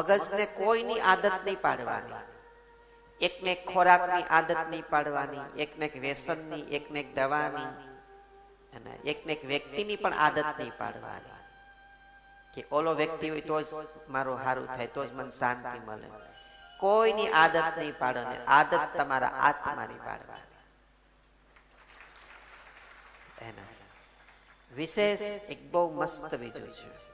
મગજને કોઈની આદત નહીં પાડવાની. એકને ખોરાકની આદત નહીં પાડવાની, એકને વ્યસનની, એકને દવાની અને એકને વ્યક્તિની પણ આદત નહીં પાડવાની. કે ઓલો વ્યક્તિ હોય તો જ મારું સારું થાય, તો જ મને શાંતિ મળે. કોઈની આદત નહીં પાડવાની, આદત તમારા આત્માની પાડવાની. એના. વિશેષ એક બહુ મસ્ત બીજું છે.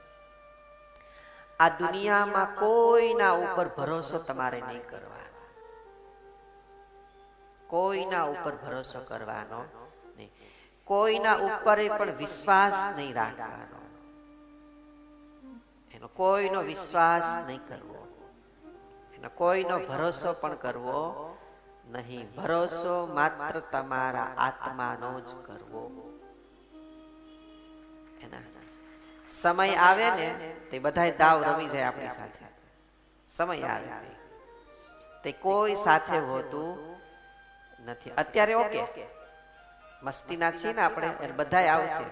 આ દુનિયામાં કોઈના ઉપર ભરોસો તમારે નહીં કરવાનો. કોઈના ઉપર ભરોસો કરવાનો નહીં. કોઈના ઉપર પણ વિશ્વાસ નહીં રાખવાનો. એનો કોઈનો વિશ્વાસ નહીં કરવો. એનો કોઈનો ભરોસો પણ કરવો નહીં. ભરોસો માત્ર તમારા આત્માનો જ કરવો. સમય આવે ને, તે બધાય દાવ રમી જાય આપણી સાથે. સમય આવે તે. કોઈ સાથે હોતું નથી. અત્યારે ઓકે. મસ્તીના છીએ ને આપણે એટલે બધાય આવશે.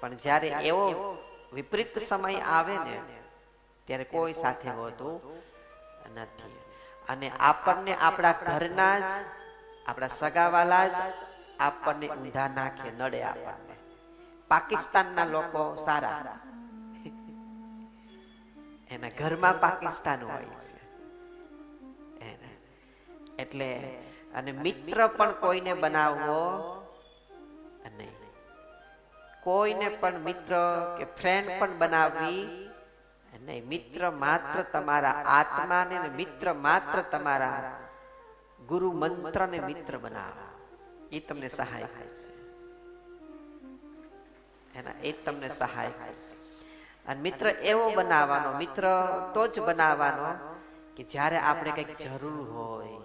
પણ જ્યારે એવો વિપરીત સમય આવે ને, ત્યારે કોઈ સાથે હોતું નથી. અને આપણને આપણા ઘરના જ, આપણા સગાવાલા જ આપણને ઊંધા નાખે, નડે આપણને. પાકિસ્તાનના લોકો સારા. એના ઘરમાં પાકિસ્તાન હોય છે. એટલે અને મિત્ર પણ કોઈને બનાવવો નહીં. કોઈને પણ મિત્ર કે ફ્રેન્ડ પણ બનાવવી નહીં. મિત્ર માત્ર તમારા આત્માને ને મિત્ર માત્ર તમારા ગુરુ મંત્રને મિત્ર બનાવો. એ તમને સહાય કરશે. એના એ તમને સહાય કરશે. અને મિત્ર એવો બનાવવાનો મિત્ર તો જ બનાવવાનો કે જ્યારે આપણે કંઈક જરૂર હોય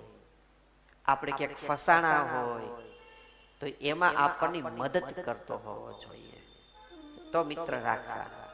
આપણે ક્યાંક ફસાણા હોય તો એમાં આપણની મદદ કરતો હોવો જોઈએ. તો મિત્ર રાખવા